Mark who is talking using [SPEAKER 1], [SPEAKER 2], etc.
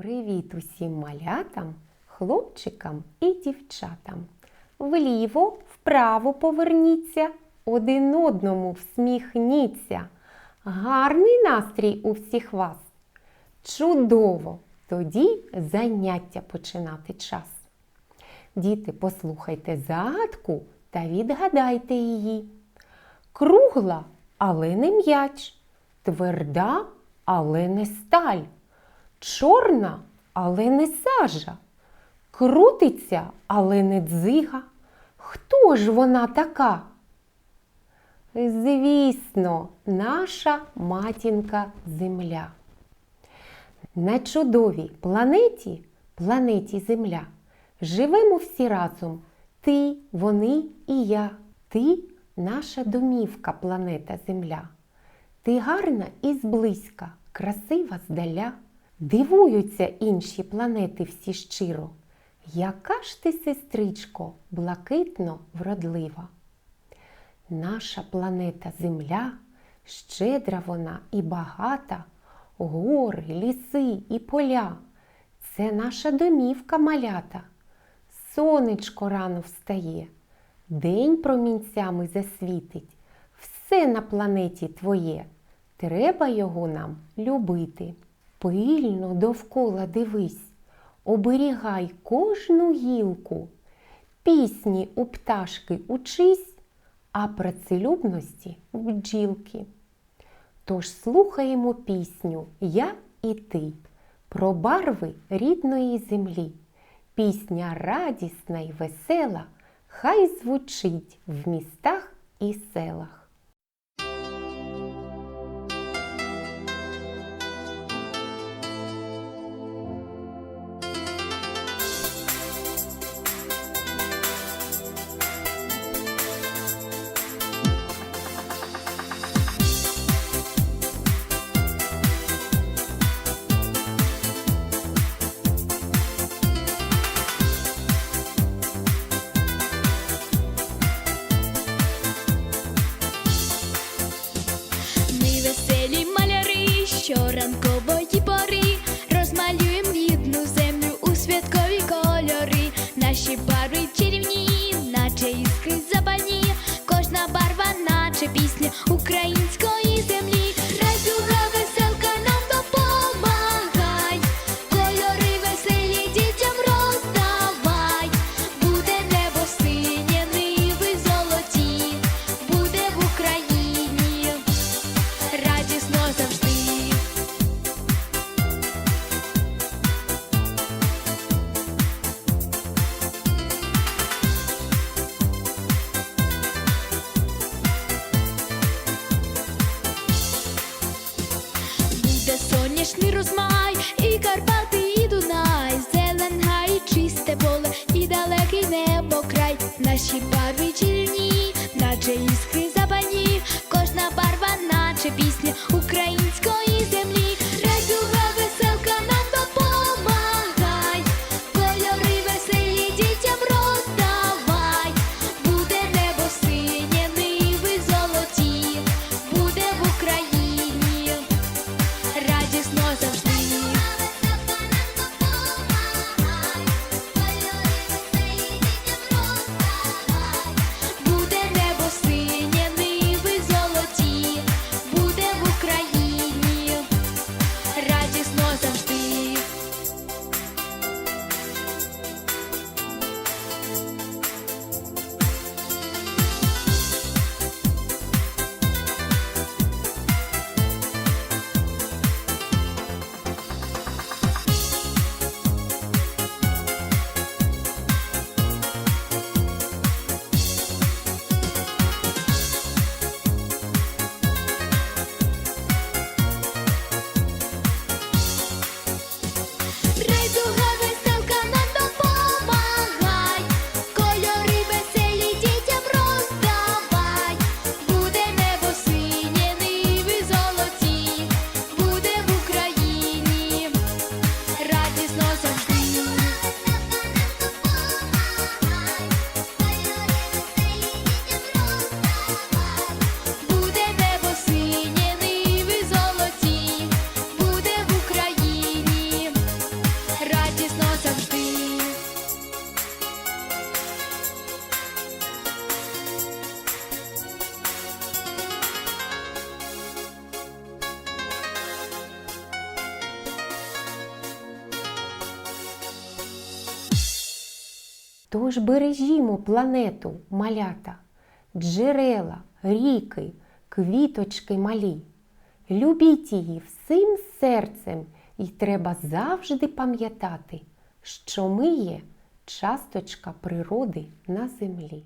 [SPEAKER 1] Привіт усім малятам, хлопчикам і дівчатам. Вліво, вправо поверніться, один одному всміхніться. Гарний настрій у всіх вас. Чудово! Тоді заняття починати час. Діти, послухайте загадку та відгадайте її. Кругла, але не м'яч, тверда, але не сталь, чорна, але не сажа, крутиться, але не дзига. Хто ж вона така? Звісно, наша матінка Земля. На чудовій планеті, планеті Земля, живемо всі разом. Ти, вони і я. Ти наша домівка, планета Земля. Ти гарна і зблизька, красива здаля. Дивуються інші планети всі щиро. Яка ж ти, сестричко, блакитно вродлива. Наша планета Земля, щедра вона і багата, гори, ліси і поля. Це наша домівка малята. Сонечко рано встає, день промінцями засвітить. Все на планеті твоє. Треба його нам любити. Пильно довкола дивись, оберігай кожну гілку. Пісні у пташки учись, а працелюбності в бджілки. Тож слухаємо пісню Я і ти про барви рідної землі. Пісня радісна й весела, хай звучить в містах і селах.
[SPEAKER 2] наче пісня Україна. страшний розмай, і Карпати, і Дунай, зелен і чисте поле, і далекий небо край, наші барви чільні, наче іскри забані, кожна барва, наче пісня української землі.
[SPEAKER 1] Тож бережімо планету, малята, джерела, ріки, квіточки малі. Любіть її всім серцем, і треба завжди пам'ятати, що ми є часточка природи на землі.